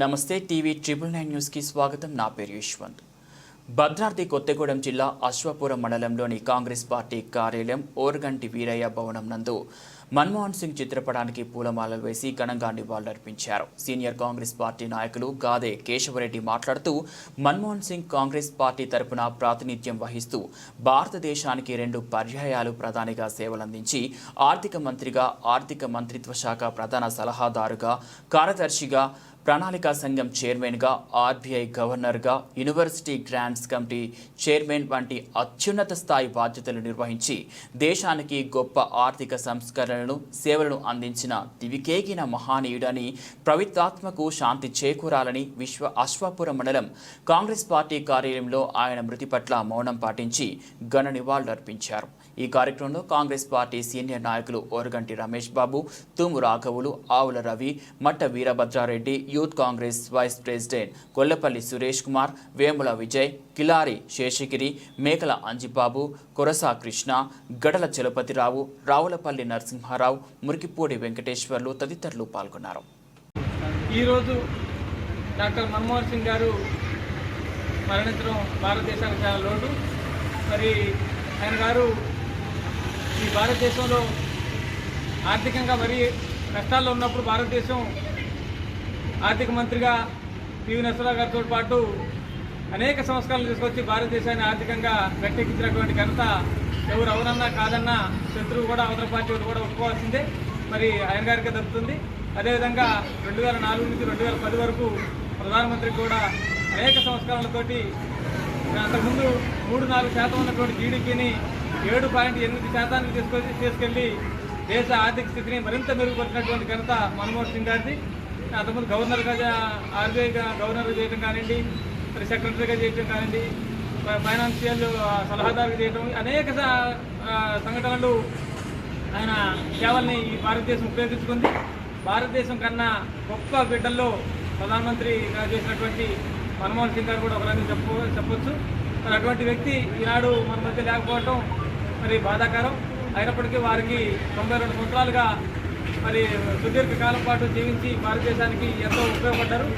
నమస్తే TV triple nine న్యూస్కి స్వాగతం. నా పేరు యశ్వంత్. భద్రాద్రి కొత్తగూడెం జిల్లా అశ్వపురం మండలంలోని కాంగ్రెస్ పార్టీ కార్యాలయం ఓరగంటి వీరయ్య భవనం నందు మన్మోహన్ సింగ్ చిత్రపటానికి పూలమాలలు వేసి ఘనంగా నివాళులర్పించారు. సీనియర్ కాంగ్రెస్ పార్టీ నాయకులు గాదే కేశవరెడ్డి మాట్లాడుతూ మన్మోహన్ సింగ్ కాంగ్రెస్ పార్టీ తరపున ప్రాతినిధ్యం వహిస్తూ భారతదేశానికి రెండు పర్యాయాలు ప్రధానిగా సేవలందించి ఆర్థిక మంత్రిగా ఆర్థిక మంత్రిత్వ శాఖ ప్రధాన సలహాదారుగా కార్యదర్శిగా ప్రణాళికా సంఘం చైర్మన్గా ఆర్బీఐ గవర్నర్గా యూనివర్సిటీ గ్రాంట్స్ కమిటీ చైర్మన్ వంటి అత్యున్నత స్థాయి బాధ్యతలు నిర్వహించి దేశానికి గొప్ప ఆర్థిక సంస్కరణలను సేవలను అందించిన దివికేగిన మహానీయుడని ప్రవిత్వాత్మకు శాంతి చేకూరాలని విశ్వ అశ్వాపురం మండలం కాంగ్రెస్ పార్టీ కార్యాలయంలో ఆయన మృతి పట్ల మౌనం పాటించి ఘన నివాళులర్పించారు. ఈ కార్యక్రమంలో కాంగ్రెస్ పార్టీ సీనియర్ నాయకులు ఓరగంటి రమేష్ బాబు తూము రాఘవులు Avula Ravi Matta Veerabhadrareddy youth Congress vice president Kollapalli Suresh Kumar Vemula Vijay Kilari Seshagiri Mekala Anjibabu Korasa Krishna గడల చలపతిరావు రావులపల్లి నరసింహారావు మురికిపూడి వెంకటేశ్వర్లు తదితరులు పాల్గొన్నారు. ఈరోజు డాక్టర్ మన్మోహన్ సింగ్ గారు మరణించడం భారతదేశానికి చాలా లోటు. మరి ఆయన గారు ఈ భారతదేశంలో ఆర్థికంగా మరీ కష్టాల్లో ఉన్నప్పుడు భారతదేశం ఆర్థిక మంత్రిగా పివి నరసరావు గారితో పాటు అనేక సంస్కరణలు తీసుకొచ్చి భారతదేశాన్ని ఆర్థికంగా గట్టెక్కించినటువంటి ఘనత ఎవరు అవునన్నా కాదన్నా శత్రువు కూడా అవతల పార్టీ కూడా ఒప్పుకోవాల్సిందే. మరి ఆయన గారికి దక్కుతుంది. అదేవిధంగా రెండు వేల నాలుగు నుంచి రెండు వేల పది వరకు ప్రధానమంత్రి కూడా అనేక సంస్కరణలతోటి అంతకుముందు మూడు నాలుగు శాతం ఉన్నటువంటి జీడిపిని ఏడు పాయింట్ ఎనిమిది శాతానికి తీసుకొచ్చి తీసుకెళ్ళి దేశ ఆర్థిక స్థితిని మరింత మెరుగుపరిచినటువంటి ఘనత మన్మోహన్ సింగ్ గారిది. అంతకుముందు గవర్నర్గా ఆర్బీఐగా గవర్నర్గా చేయడం కానివ్వండి మరి సెక్రటరీగా చేయడం కానివ్వండి ఫైనాన్షియల్ ఆ, సలహాదారుగా చేయడం అనేక సంఘటనలు ఆయన సేవల్ని ఈ భారతదేశం ఉపయోగించుకుంది. భారతదేశం కన్నా గొప్ప బిడ్డల్లో ప్రధానమంత్రిగా చేసినటువంటి మన్మోహన్ సింగ్ గారు కూడా ఒకరని చెప్పు చెప్పొచ్చు. మరి అటువంటి వ్యక్తి ఈనాడు మన మధ్య లేకపోవటం మరి బాధాకరం. అయినప్పటికీ వారికి తొంభై రెండు సంవత్సరాలుగా మరి సుదీర్ఘ కాలం పాటు జీవించి భారతదేశానికి ఎంతో ఉపయోగపడ్డారు.